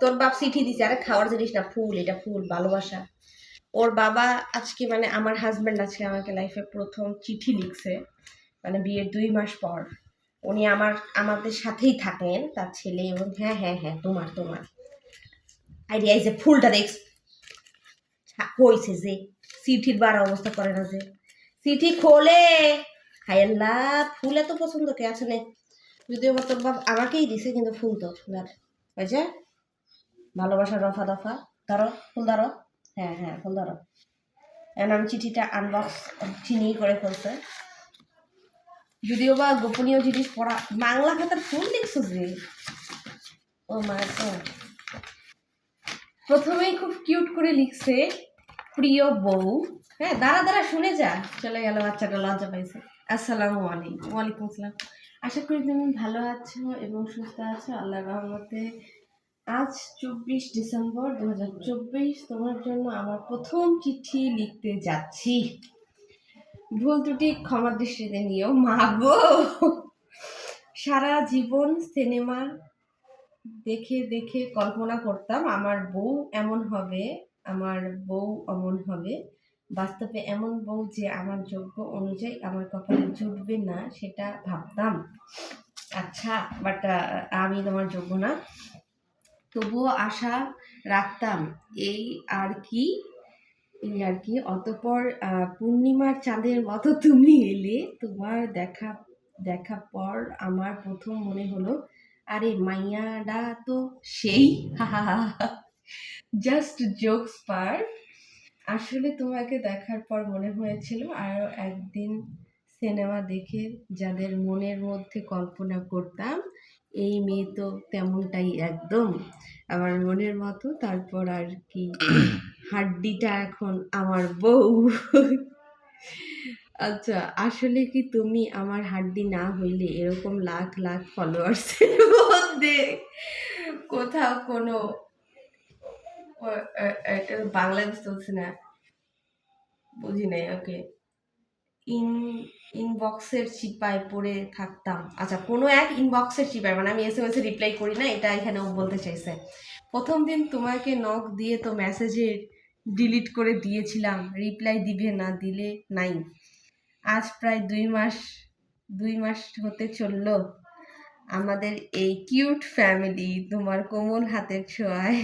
তোর বাপ চিঠি দিছে, আরে খাওয়ার জিনিস না, ফুল, এটা ফুল, ভালোবাসা। ওর বাবা আজকে মানে আমার হাজব্যান্ড আজকে আমাকে লাইফে প্রথম চিঠি লিখছে মানে বিয়ের দুই মাস পর। উনি আমার, আমাদের সাথেই থাকেন, তার ছেলে এবং হ্যাঁ হ্যাঁ হ্যাঁ তোমার তোমার। আইডিয়া এই যে ফুলটা দেখ হয়েছে যে, চিঠির বার অবস্থা করে না যে। চিঠি খোলে। হায়াল্লা ফুল এত পছন্দ, কে আছে যদিও বা তোর বাপ আমাকেই দিছে, কিন্তু ফুল তো ফুলার হয়েছে? ভালোবাসা রফা দফা। ধরো, ফুল ধরো। হ্যাঁ হ্যাঁ ফুল ধরো। এখন আমি চিঠিটা আনবক্স চিনি করে ফেলছে যদিও বা গোপনীয় জিনিস পড়া বাংলা খাতার ফুল দেখছ যে ও মাই গড প্রথমেই খুব কিউট করে লিখছে, প্রিয় বউ। হ্যাঁ দাঁড়া দাঁড়া, শুনে যা। চলে গেল, বাচ্চাটা লজ্জা পাইছে। আসসালামু আলাইকুম। ওয়ালাইকুম আসসালাম। আশা করি তুমি ভালো আছো এবং সুস্থ আছো। আল্লাহ রহমতে আজ চব্বিশ ডিসেম্বর দু হাজার চব্বিশ। তোমার জন্য আমার প্রথম চিঠি লিখতে যাচ্ছি। ভুল ত্রুটি, ক্ষমা দৃষ্টিতে মা গো! সারা জীবন সিনেমা দেখে দেখে কল্পনা করতাম, আমার বউ এমন হবে, আমার বউ অমন হবে। বাস্তবে এমন বউ যে আমার যোগ্য অনুযায়ী আমার কপালে জুটবে না, সেটা ভাবতাম। আচ্ছা বাট আমি তোমার যোগ্য না। তবুও আশা রাখতাম, এই আর কি, এই আর কি, অতপর পূর্ণিমার চাঁদের মতো তুমি এলে, তোমার দেখা দেখা পর আমার প্রথম মনে হলো, আরে মাইয়াডা তো সেই জাস্ট জোকস পার। আসলে তোমাকে দেখার পর মনে হয়েছিল আরও একদিন সিনেমা দেখে যাদের মনের মধ্যে কল্পনা করতাম এই মেয়ে তো তেমনটাই একদম। আমার মনের মতো, তারপর আর কি হাড্ডিটা এখন আমার বউ। আচ্ছা আসলে কি তুমি আমার হাড্ডি না হইলে এরকম লাখ লাখ ফলোয়ার্সের মধ্যে কোথাও কোনো, ও- এ- এটা বাংলা বুঝতে না। বুঝি নাই ওকে ইন ইনবক্সের চিপায় পড়ে থাকতাম। আচ্ছা কোনো এক ইনবক্সের চিপায় মানে আমি এস এম এস রিপ্লাই করি না, এটা এখানেও বলতে চাইছে। প্রথম দিন তোমাকে নক দিয়ে তো মেসেজে ডিলিট করে দিয়েছিলাম রিপ্লাই দিবে না, দিলে নাই। আজ প্রায় দুই মাস দুই মাস হতে চলল। আমাদের এই কিউট ফ্যামিলি তোমার কোমল হাতের ছোঁয়ায়,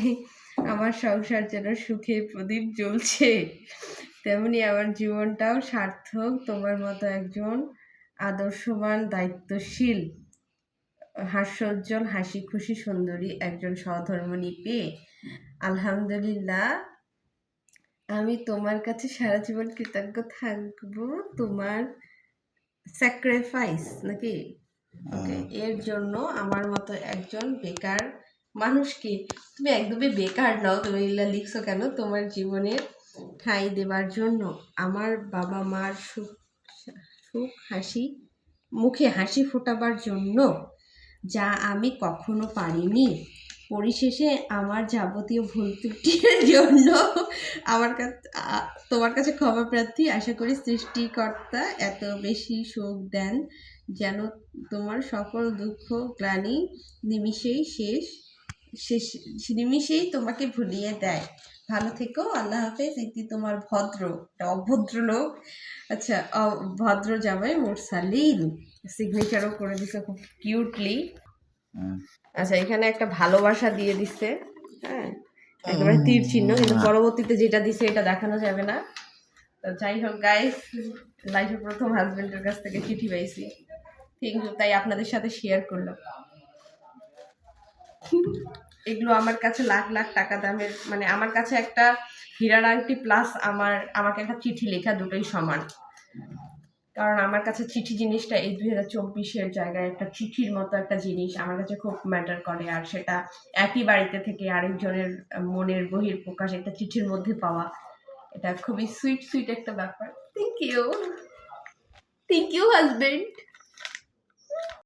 আমার সংসার যেন সুখে প্রদীপ জ্বলছে। তেমনি আমার জীবনটাও সার্থক তোমার মতো একজন আদর্শবান দায়িত্বশীল হাস্যোজ্জ্বল হাসি খুশি সুন্দরী একজন সহধর্মণী পেয়ে আলহামদুলিল্লাহ আমি তোমার কাছে সারা জীবন কৃতজ্ঞ থাকব। তোমার স্যাক্রিফাইস নাকি? এর জন্য আমার মতো একজন বেকার মানুষকে তুমি একদমই বেকার নও তুমি লিখছো কেন? তোমার জীবনের ঠাঁই দেবার জন্য আমার বাবা মার সুখ সুখ হাসি, মুখে হাসি ফোটাবার জন্য যা আমি কখনো পারিনি। পরিশেষে আমার যাবতীয় ভুল ত্রুটির জন্য আমার কাছে তোমার কাছে ক্ষমা প্রার্থী। আশা করি সৃষ্টিকর্তা এত বেশি সুখ দেন যেন তোমার সকল দুঃখ, গ্লানি নিমিষেই শেষ শেষ, নিমিষেই তোমাকে ভুলিয়ে দেয়। ভালো থেকো আল্লাহ হাফেজ। ইতি তোমার ভদ্র একটা অভদ্র লোক। আচ্ছা ভদ্র জামাই মোরসালিন। সিগনেচারও করে দিছে খুব কিউটলি আচ্ছা এখানে একটা ভালোবাসা দিয়ে দিচ্ছে হ্যাঁ একেবারে তীর চিহ্ন কিন্তু পরবর্তীতে যেটা দিছে এটা দেখানো যাবে না। তো যাই হোক গাইস লাইফে প্রথম হাজবেন্ডের কাছ থেকে চিঠি পাইছি। থ্যাংক ইউ তাই আপনাদের সাথে শেয়ার করলাম। এগুলো আমার কাছে লাখ লাখ টাকা দামের মানে আমার কাছে একটা হীরার আংটি প্লাস আমার, আমাকে একটা চিঠি লেখা দুটোই সমান। কারণ আমার কাছে চিঠি জিনিসটা এই দুই হাজার চব্বিশের জায়গায় একটা চিঠির মতো একটা জিনিস আমার কাছে খুব ম্যাটার করে, আর সেটা একই বাড়িতে থেকে আরেকজনের মনের বহির প্রকাশ একটা চিঠির মধ্যে পাওয়া, এটা খুবই সুইট সুইট একটা ব্যাপার। Thank you thank you husband